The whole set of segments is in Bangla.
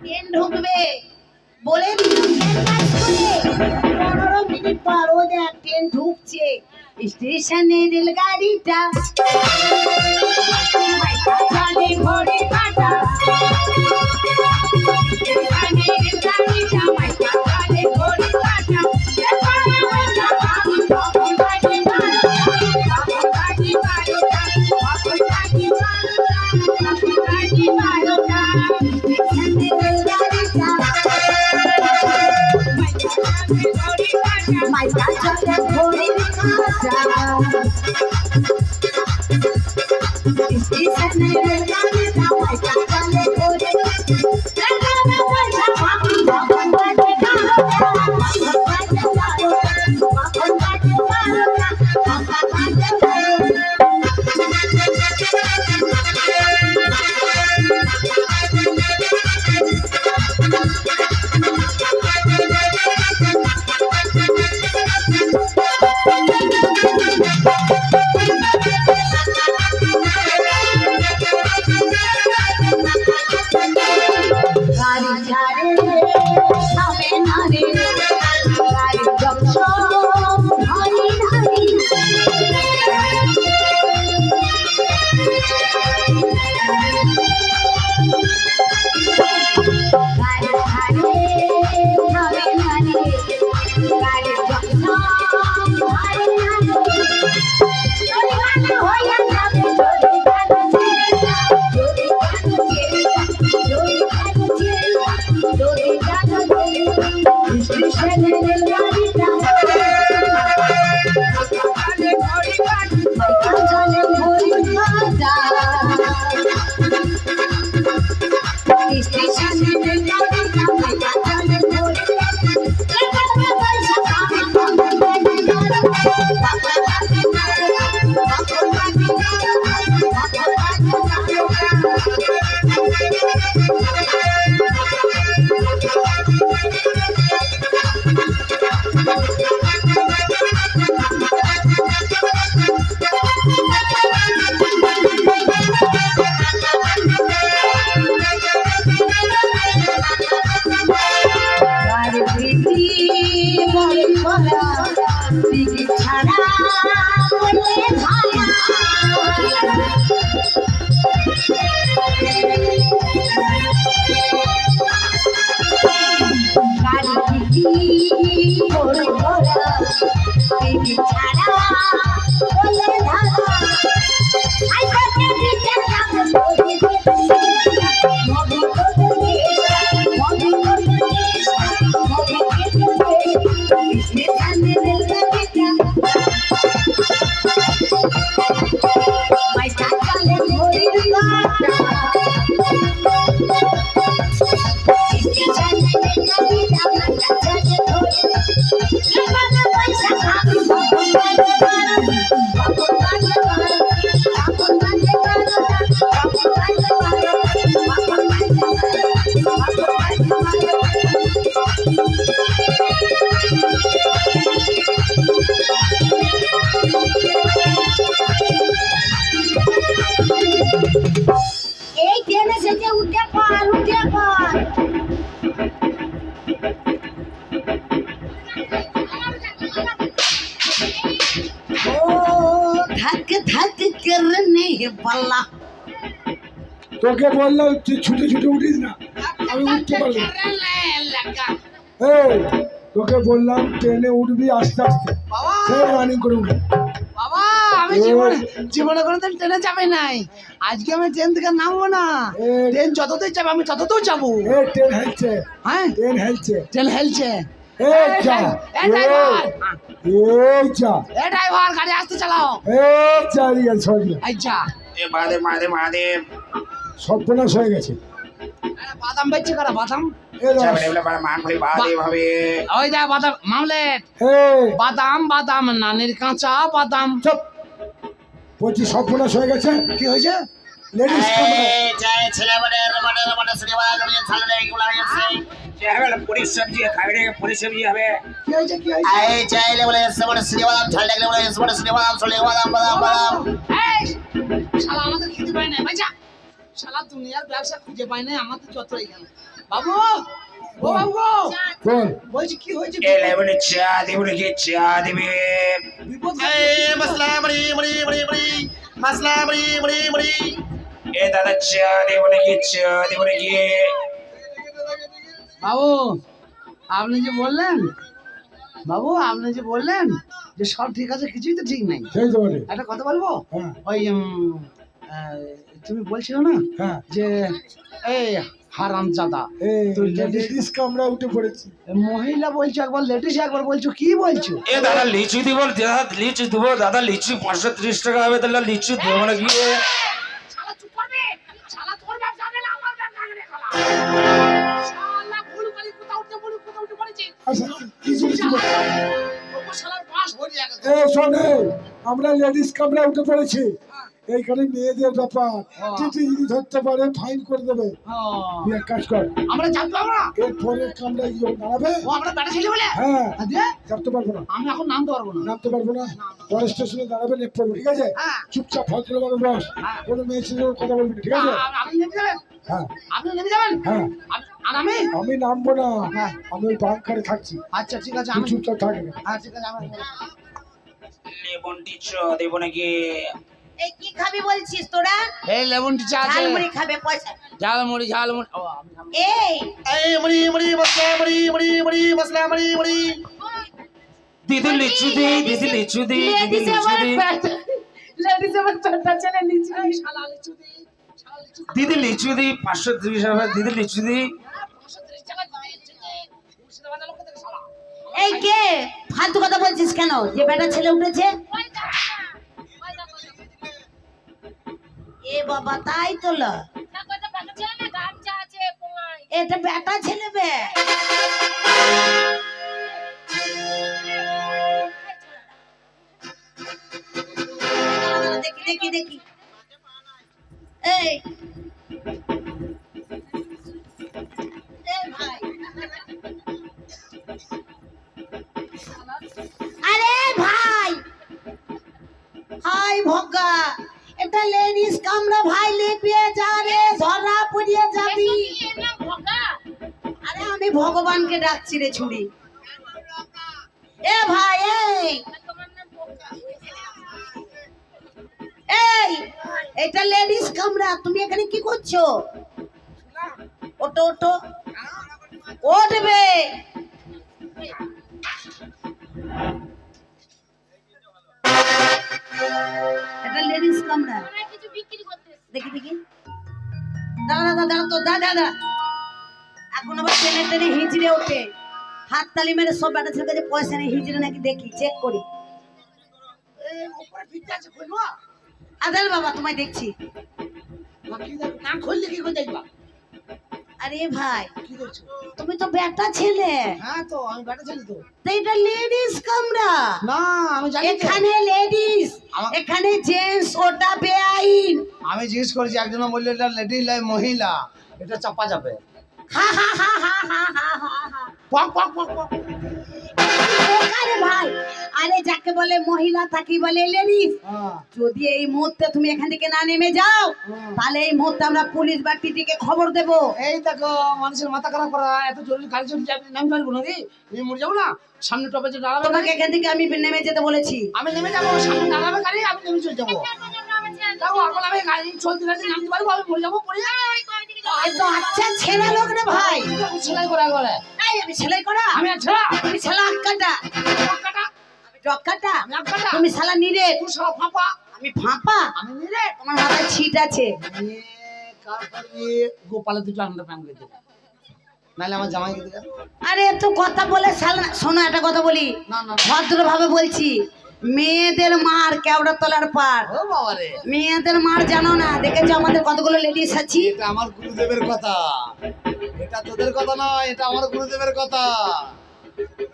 ট্রেন ঢুকবে। বলে পনেরো মিনিট পর দেখ ট্রেন ঢুকছে। স্টেশনে রেলগাড়িটা। রে পাল্লা তোকে বললাম তুই ছুটে ছুটে উঠিস না। আমি উঠতে পারলাম তোকে বললাম ট্রেনে উঠবি আস্তে আস্তে। রানিং করে উঠবি। জীবনে ট্রেনে নাই। আজকে আমি ট্রেন থেকে নামবো না। ট্রেন যততেই আমি যাব। ট্রেন হেলছে। হ্যাঁ? ট্রেন হেলছে। ট্রেন হেলছে। এই যা এ ড্রাইভার গাড়ি আসতে চালাও। এই যা রিয়াল সরিয়া এ মহাদেব মহাদেব মহাদেব। সর্বনাশ হয়ে গেছে। বাদাম বেচছে কারা বাদাম? মান ওই দেখ বাদাম মামলেট। বাদাম বাদাম নানির কাঁচা বাদাম। চুপ। বলছি সর্বনাশ হয়ে গেছে? কি হয়েছে? লেডিস এই জয় ছেলে বড়ে রমণে রমণে শ্রীবাল রমণে ছালে এগুলো আছে যে হবে? পুরি সবজি খাবে রে পুরি সবজি হবে এই বলে এসে বলে শ্রীবাদাম ঝাল বলে এসে বলে শ্রীবাদাম বাদাম বাদাম বাদাম। এই শালা আমাদের খেতে পায় না। ভাইজা শালা দুনিয়ার ব্যবসা খুঁজে পাই না আমার তো যত এখানে। বাবু ও বাবু গো, বলছি কি হয়েছে? এলে বলে চা দিবে নাকি? চা দিবে। বিপদ এই মশলা মরি মরি মরি মরি মশলা মরি মরি মরি বাবু আপনি যে বললেন বাবু আপনি যে বললেন যে সব ঠিক আছে কিছুই তো ঠিক নাই। সেই তো বলে একটা কথা বলব? হ্যাঁ। ওই উম, আহ, তুমি বলছিল না হ্যাঁ। যে এই হারাম জাদা এই তুই ladies- লেডিস কামরা উঠে পড়েছি। মহিলা বলছো একবার লেডিস একবার বলছো কি বলছো? এ দাদা লিচু দিব দাদা লিচু দিব দাদা লিচু পাঁচশো ত্রিশ টাকা হবে তাহলে লিচু দেবো নাকি আমরা লেডিস কামরা উঠে পড়েছি। এইখানে মেয়েদের ব্যাপার। টিটি যদি ধরতে পারে ফাইন করে দেবে। এক কাজ কর। আমরা জানতে পারব না? এরপরে কামরা দাঁড়াবে। ও আমরা বেটা ছেলে বলে? হ্যাঁ। চাপতে পারব না। এখন নামতে পারব না। নামতে পারব না। পরে স্টেশনে দাঁড়াবে পড়ব ঠিক আছে? হ্যাঁ। চুপচাপ ভদ্র মানুষ বস। হ্যাঁ। কোনো সাথে কথা বলবি ঠিক আছে? আ- আপনি নেমে যাবেন? হ্যাঁ। আপনি নেমে যাবেন? হ্যাঁ। আর আমি? আমি নামবো না। হ্যাঁ। আমি ওই বাংকারে থাকছি। আচ্ছা ঠিক আছে আমি চুপচাপ থাকে না হ্যাঁ ঠিক আছে আমি লেবন টিচা দেবো নাকি এই কি খাবি বলছিস তোরা? এই লেবন টি চা আছে। ঝালমুড়ি খাবে পয়সা। ঝালমুড়ি ঝালমুড়ি ও, আমি খাব। এই। এই মরি মরি মশলা মরি মরি মরি মশলা মরি মরি দিদি লিচু দি দিদি লিচু দি দিদি লিচু দি। লেডিস আমার পেটটা ছেলে লিচু দি। শালা লিচু দিদি লিচু দি পাঁচশো ত্রিশ টাকা দিদি লিচু দি এই কে? ফালতু কথা বলছিস কেন? যে বেটা ছেলে উঠেছে? এ বাবা, তাই তো ল। এটা বেটা ছেলে বে। দেখি দেখি দেখি। এই। আরে ভাই। হাই ভগা এটা লেডিস কামরা ভাই লেপিয়ে যা রে ধরা পড়িয়ে যাবি। আরে আমি ভগবানকে ডাকছি রে ছুরি। এ ভাই এই। এটা লেডিস কামরা, তুমি এখানে কি করছ? ওটো ওটো ওঠবে। এটা লেডিস কামরা। দেখি দেখি। দাঁড়া দাঁড়া তো, দাঁড়া দাঁড়া। এখন আবার টেনে টেনে হিজড়ে ওঠে। হাত তালি মেরে সব বেটা ছেলের কাছে পয়সা নেই হিজড়ে নাকি দেখি চেক করি। উপরে আছে, খুলবো? আদাল বাবা তোমায় দেখছি। না খুললে কি করে দেখবা? আরে ভাই তুমি তো বেটা ছেলে। হ্যাঁ তো আমি বেটা ছেলে তো। এটা লেডিস কামরা। না আমি জানি এখানে লেডিস এখানে জেন্টস ওটা বেআইন। আমি জিজ্ঞেস করেছি একজন বলল এটা লেডিস লাই মহিলা। এটা চাপা যাবে। হা হা হা হা হা হা হা। পক পক পক পক। আরে ভাই। আরে যাকে বলে মহিলা তাকে বলে লেডিস হ্যাঁ। যদি এই মুহূর্তে তুমি এখান থেকে না নেমে যাও তাহলে এই মুহূর্তে আমরা পুলিশ বা টিটিকে খবর দেবো। এই দেখো মানুষের মাথা খারাপ করা এত জরুরি গাড়ি চলে যাবে নামি পারব নাকি? তুমি মরে যাব না? সামনে টপে যে দাঁড়াবে তোমাকে এখান থেকে আমি নেমে যেতে বলেছি। আমি নেমে যাব সামনে দাঁড়াবে গাড়ি আমি নেমে চলে যাব। এখন আমি গাড়ি চলতে চলতে নামতে পারব আমি মরে যাব পড়ে যাব। তো আচ্ছা ছেলে লোক রে ভাই। সেলাই করা করে এই আমি সেলাই করা? আমি আক্কাটা। কাটা আমি ডক্কাটা আমি আক্কাটা। তুমি শালা নিরে। তুই সব ফাঁপা। আমি ফাঁপা। আমি নিরে। তোমার মাথায় ছিট আছে। গোপালের দুটো করে দেবে নাহলে আমার জামাই আরে তো কথা বলে শালা শোনো একটা কথা বলি। ভদ্রভাবে বলছি। মেয়েদের মার কেওড়া তলার পার। ও বাবা রে মেয়েদের মার জানো না? দেখেছ আমাদের কতগুলো লেডিস আছি এটা আমার গুরুদেবের কথা। এটা তোদের কথা নয় এটা আমার গুরুদেবের কথা।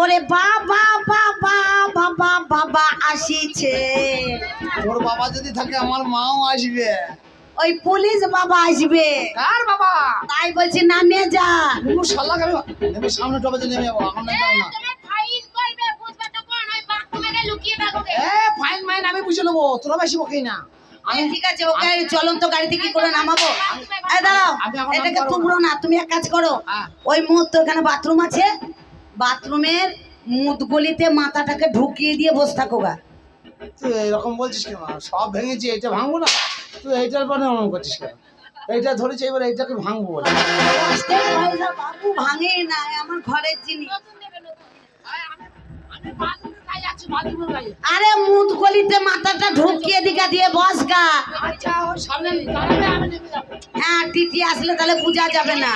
ওরে বাবা বাবা বাবা বাবা আসিছে। তোর বাবা যদি থাকে আমার মাও আসবে। ওই পুলিশ বাবা আসবে। কার বাবা? তাই বলছি নামে যা। শালা আমি সামনে টপে যে নেমে যাব নেমে যাব না। লুকিয়ে থাকবে এ ফাইন মাইন আমি বুঝে নেব তোরা বেশি বকেই না। এই ঠিক আছে ওকে চলন্ত গাড়িতে কি করে নামাবো? এই দাঁড়াও এটাকে নামতে না তুমি এক কাজ করো। হ্যাঁ। ওই মুহূর্তে ওখানে বাথরুম আছে বাথরুমের মুদগলিতে মাথাটাকে ঢুকিয়ে দিয়ে বসে থাকো গা। তুই এরকম বলছিস কেন? সব ভেঙেছি এটা ভাঙবো না? তুই এইটার পরে এমন করছিস কেন? এইটা ধরেছি এবার এইটাকে ভাঙবো বলে। বাবু ভাঙে না আমার ঘরের জিনিস। আরে মুদগলিতে মাথাটা ঢুকিয়ে দিকা দিয়ে বস গা। হ্যাঁ টিটি আসলে তাহলে বোঝা যাবে না।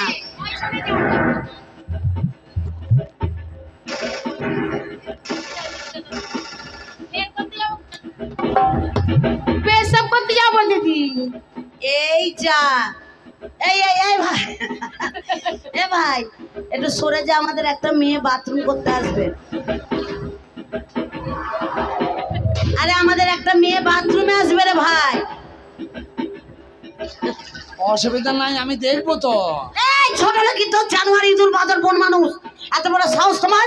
পেশাব করতে যাব দিদি। এই যা। এই এই এই ভাই। এ ভাই একটু সরে যা আমাদের একটা মেয়ে বাথরুম করতে আসবে। আরে আমাদের একটা মেয়ে বাথরুমে আসবে রে ভাই। অসুবিধা নাই আমি দেখব তো। এই ছোট লোকি তো জানুয়ারি ইঁদুর বাদর বোন মানুষ? এত বড় সাহস তোমার?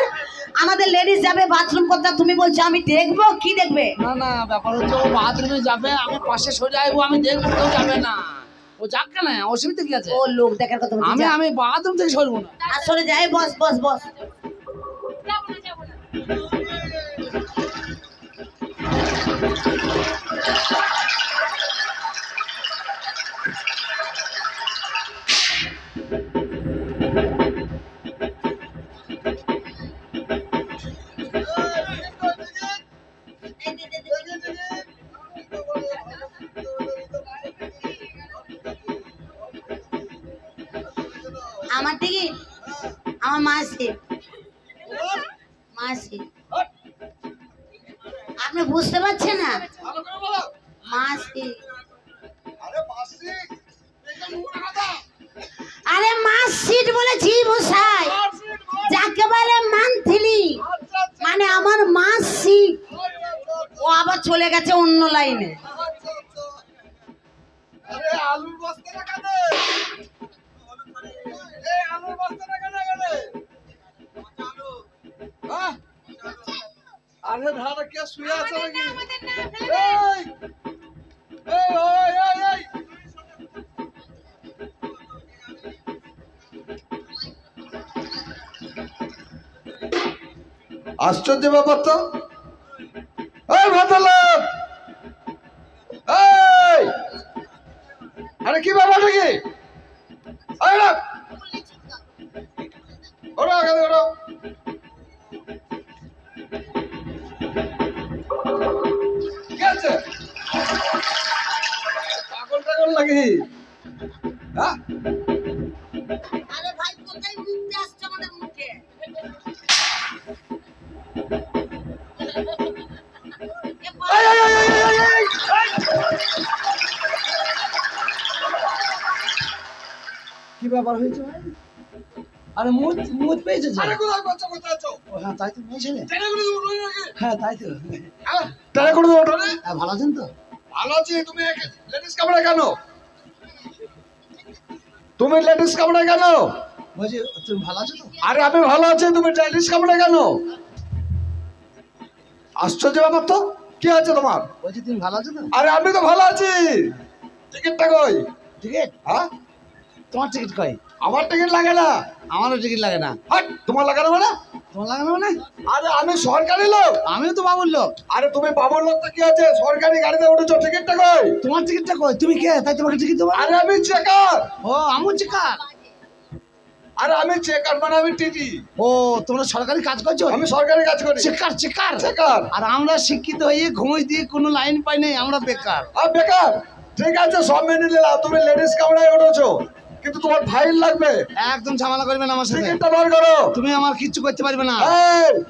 আমাদের লেডিস যাবে বাথরুম করতে তুমি বলছো আমি দেখব? কি দেখবে? না না ব্যাপার হচ্ছে ও বাথরুমে যাবে আমি পাশে সরে আসব আমি দেখব কেউ যাবে না। ও যাক কেন অসুবিধা কি আছে? ও লোক দেখার কথা আমি আমি বাথরুম থেকে সরবো না। আসলে যাই বস বস বস। যাব না যাব না। আমার টিকিট আমার মাসি। মাসি। আপনি বুঝতে পারছেন না? মাসি। আরে মাস সিট বলেছি মশাই যাকে বলে মান্থলি। মানে আমার মাস। সিট ও আবার চলে গেছে অন্য লাইনে। কে শুয়ে আছে নাকি? এই এই ওই এই এই। আশ্চর্য ব্যাপার তো। এই ভদ্রলোক! এই! আরে কি ব্যাপারটা কি আরে না। ওরা ওরা হ্যাঁ তাই তো মেয়ে ছেলে। টেনে করে দেবো তুমি নাকি? হ্যাঁ তাই তো। টেনে করে দেবো হ্যাঁ, ভালো আছেন তো? ভালো আছি তুমি লেডিস কামড়ে কেন? তুমি লেডিস কামড়ে কেন? বলছি তুমি ভালো আছো তো? আরে আমি ভালো আছি তুমি লেডিস কামড়ে কেন? আশ্চর্য ব্যাপার তো কি আছে তোমার? বলছি তুমি ভালো আছো তো? আরে আমি তো ভালো আছি। টিকিটটা কই? টিকিট? হ্যাঁ? তোমার টিকিট কই? আমার টিকিট লাগে না। আমারও টিকিট লাগে না। হাট তোমার লাগানো মানে? তোমার লাগানো মানে? আরে আমি সরকারি লোক। আমিও তো বাবুর লোক। আরে তুমি বাবুর লোক তো কি আছে? সরকারি গাড়িতে উঠেছো টিকিটটা কই? তোমার টিকিটটা কই? তুমি কে? তাই তোমাকে টিকিট দেবো? আরে আমি চেকার ও আমু চিকার আরে আমি চেকার মানে আমি টিটি ও তোমরা সরকারি কাজ করছ? আমি সরকারি কাজ করি। চেকার চেকার চেকার আর আমরা শিক্ষিত হয়ে ঘুমোই দিয়ে কোনো লাইন পাই নাই আমরা বেকার। আর বেকার। ঠিক আছে সব মেনে নিলাম। তুমি লেডিস কামড়ায় উঠেছো। কিন্তু তোমার ফাইল লাগবে। একদম ঝামেলা করবে না আমার সাথে। টিকিটটা বার করো। তুমি আমার কিচ্ছু করতে পারবে না।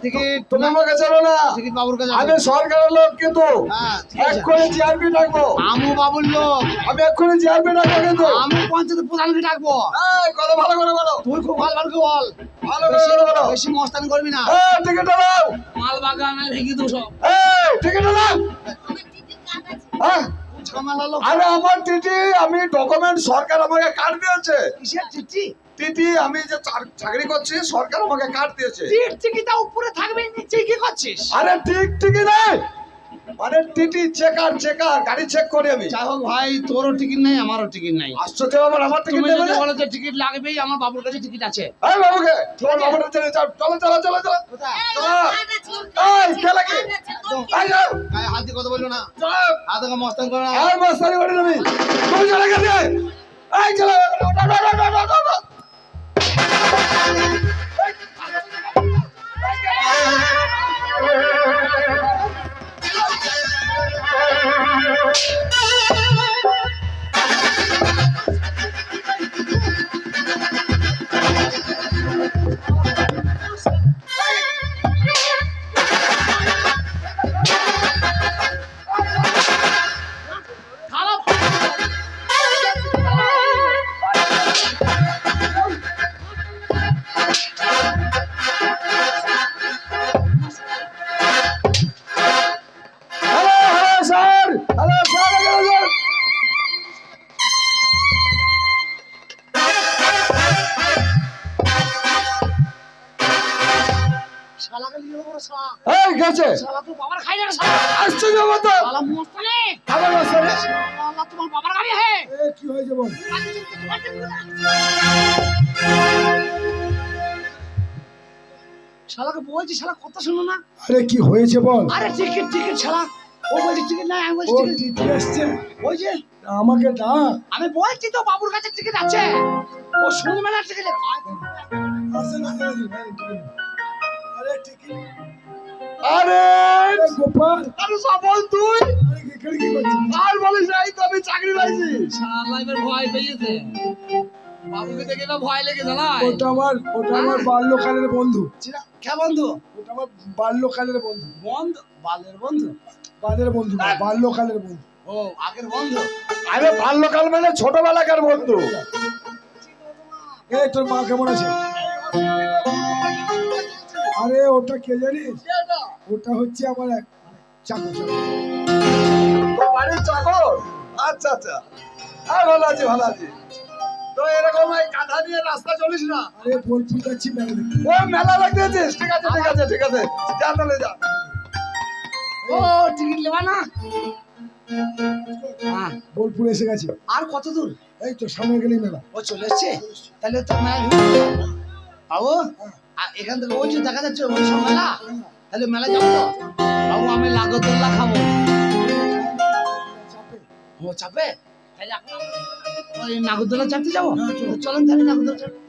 টিকিট তুমি আমাকে চেনো না। টিকিট বাবুর কাছে আমি সরকারের লোক কিন্তু। হ্যাঁ এক্ষুনি জিআরপি ডাকবো। আমু বাবুর লোক। আমি এক্ষুনি জিআরপি ডাকবো কিন্তু। আমি পঞ্চায়েত প্রধানকে ডাকবো। এই, কথা ভালো করে বলো। তুই খুব ভালো ভালো বল। ভালো করে বলো। বেশি মস্তানি করবি না। এই, টিকিটটা দাও মাল বাগানে ভেঙে দেবো সব। এই টিকিটটা দাও হ্যাঁ। আরে আমার টিটি আমি ডকুমেন্ট সরকার আমাকে কার্ড দিয়েছে। কিসের টিটি আমি যে চাক- চাকরি করছি সরকার আমাকে কার্ড দিয়েছে। টিক টিকিটা উপরে থাকবে নিচে কি করছিস? আরে ঠিক টিকি নেই। মানে টিটি চেকার চেকার গাড়ি চেক করি আমি যাই হোক ভাই তোরও টিকিট নেই আমারও টিকিট নেই আশ্চর্য ব্যাপার আমার টিকিট তুমি যদি বলো যে টিকিট লাগবেই আমার বাবুর কাছে টিকিট আছে এই বাবুকে তোমার চলে যাও চলো চলো চলো চলো চলো এই খেলা কি এই যাও গায়ে হাত দিয়ে কথা বলল না চলো হাত থেকে মস্তান করো না আর মাস্টারি বাড়ি তুমি তুমি চলে গেছে এই চলো ওঠো, ওঠো, হয়েছে বল। শালাকে বলছি শালা কথা শুনো না। আরে কি হয়েছে বল? আরে টিকিট টিকিট শালা। ও বলছে টিকিট নাই আমি বলছি টিকিট এসছে ওই যে আমাকে ডাক। আমি বলছি তো বাবুর কাছে টিকিট আছে। ও শুনি মেলার টিকিট আসে না না, টিকিট। আরে টিকিট আরে আরে গোপাল। আরে সবল তুই? আরে এখানে কি করছিস? আর বলিস নাই তো আমি চাকরি পাইছি। শালা এবার ভয় পেয়েছে। বাবুকে দেখে না ভয় লেগে জানাই ওটা আমার ওটা আমার বাল্যকালের বন্ধু। কে বন্ধু? ওটা আমার বাল্যকালের বন্ধু। বন্ধু? বালের বন্ধু? বালের বন্ধু বাল্যকালের বন্ধু। ও আগের বন্ধু? আরে বাল্যকাল মানে ছোটবেলাকার বন্ধু। এই তোর মা কেমন আছে? আরে ওটা কে জানিস? ওটা হচ্ছে আমার এক চাকর। বাড়ির চাকর? আচ্ছা আচ্ছা। হ্যাঁ ভালো আছি ভালো আছি। তো এরকম এই কাঁধা নিয়ে রাস্তা চলিস না? আরে যাচ্ছি মেলা দেখতে। ও মেলা ঠিক আছে ঠিক আছে ঠিক আছে। যা তাহলে যা। ও টিকিট নেবা না? হ্যাঁ বোলপুর এসে গেছি। আর কত দূর? এই তো সামনে গেলেই মেলা। ও চলে এসছে? তাহলে তো বাবু? আ- এখান থেকে ওই দেখা যাচ্ছে ওই সব মেলা তাহলে মেলা যাব তো? বাবু, আমি লাগোদোল্লা খাব। ও চাপে? তাহলে এখন নাগরদোলা চাপতে যাব? চলেন তাহলে নাগরদোলা চাপতে